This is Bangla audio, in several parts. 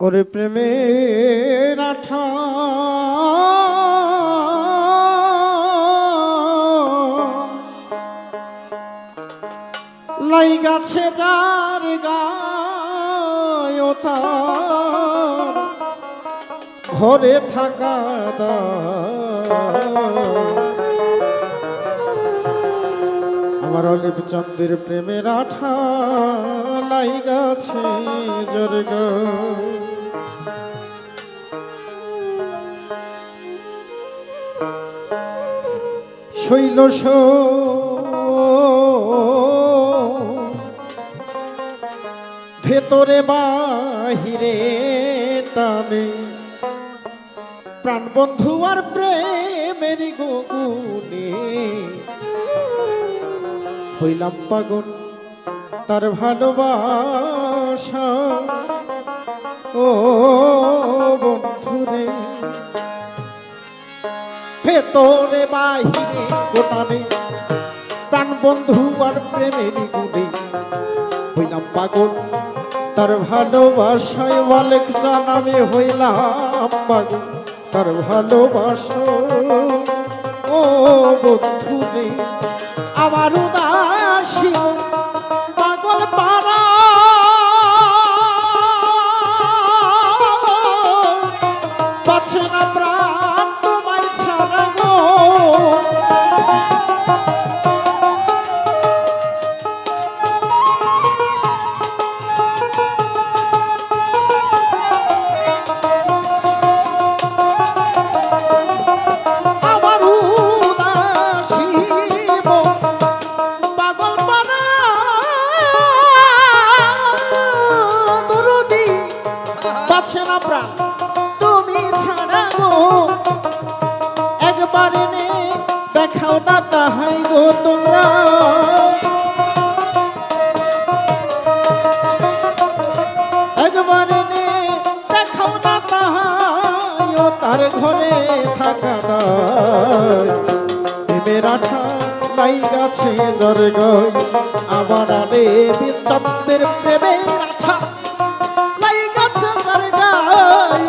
ওরে প্রেমের আঠা লাই গাছে যার গায় ও তার ঘরে থাকা দায়। আমার অলিপ চন্দ্রের প্রেমের আঠা লাই গাছে জর্গ শৈল ভেতরে বাহিরে টানে। প্রাণ বন্ধু আর প্রেমের গুনে হইলাম পাগল। তার ভালোবাসা। ও বন্ধুরে, ভেতরে বাহিরে গোটানে প্রাণ বন্ধু আর প্রেমের গুণে। হইলাম পাগল, তার ভালোবাসায় মালিক জানামে হইলাম পাগল, তার ভালোবাসা। ও বন্ধু রে আমার উদাসী পাচ্ছে না প্রাণ তুমি ছাড়া গো, একবার দেখাও না তাহাই গো তোমরা। একবার দেখাও না তাহাই তার ঘরে থাকা প্রেমের আঠা লাই গাছে জ্বর গয় আবার আরে বিচন্দের প্রেমের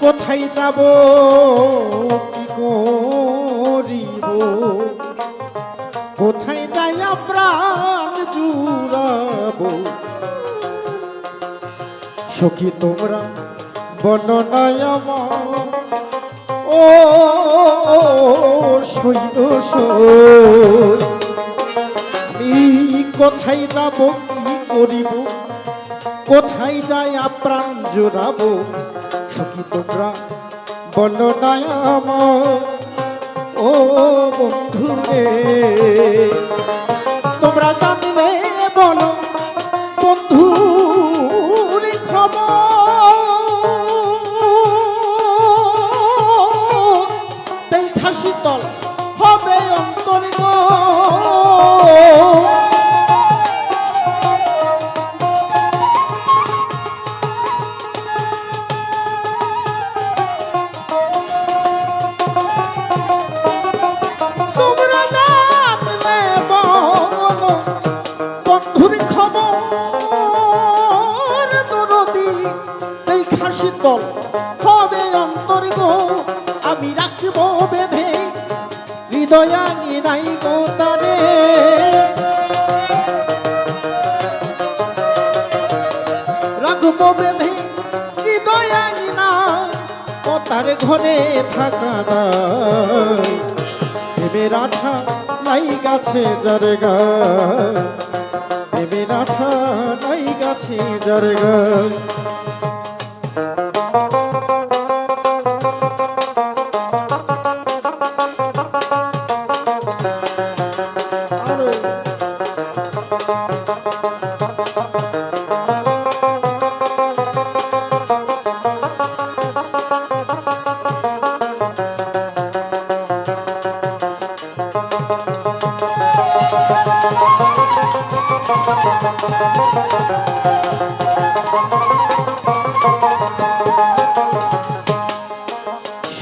কোথায় যাব? কি করিব? কোথায় যাই প্রাণ জুড়াব? সখী তোমরা বর্ণনায় ও শৈল আমি কোথায় যাব? কি করিব? কোথায় যাই প্রাণ জোড়াব? সখী তোমরা বলো না আমার ও বন্ধু রে তোমরা জানবে বলো হবে অন্তর্গ আমি রাখব বেঁধে। হৃদয়াঙ্গি নাই গো তারে। রাখব বেঁধে হৃদয়াঙ্গি না ও তার ঘরে থাকা দায় দেবের আঠা নাই গাছে যার গা। দেবের আঠা নাই গাছে যার গা।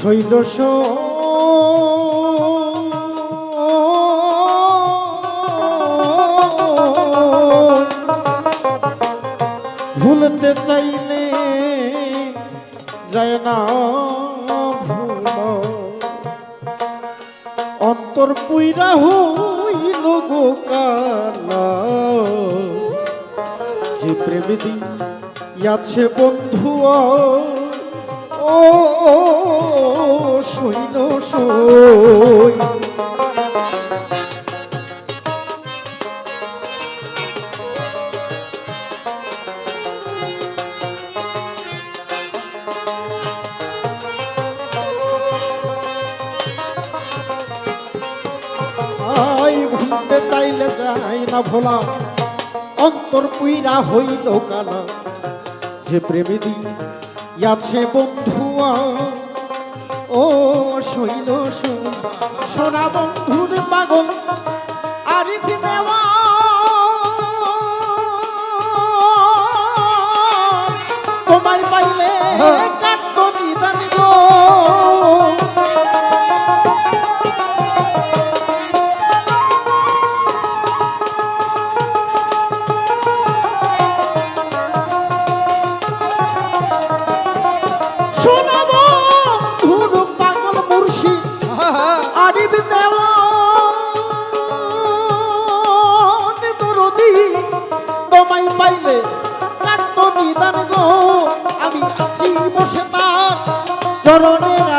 শৈলস ভুলতে চাইলে যায় না ভুল। অন্তর পুইরা হইল গো কানা যে প্রেমে দিয়াছে বন্ধু। ও সইল সই ভুলতে চাইলে যাই না ভোলা, অন্তর পুইরা হইল কানা যে প্রেমে দিয়াছে বন্ধুয়া শৈল সোনা বন্ধুর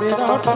বিরাট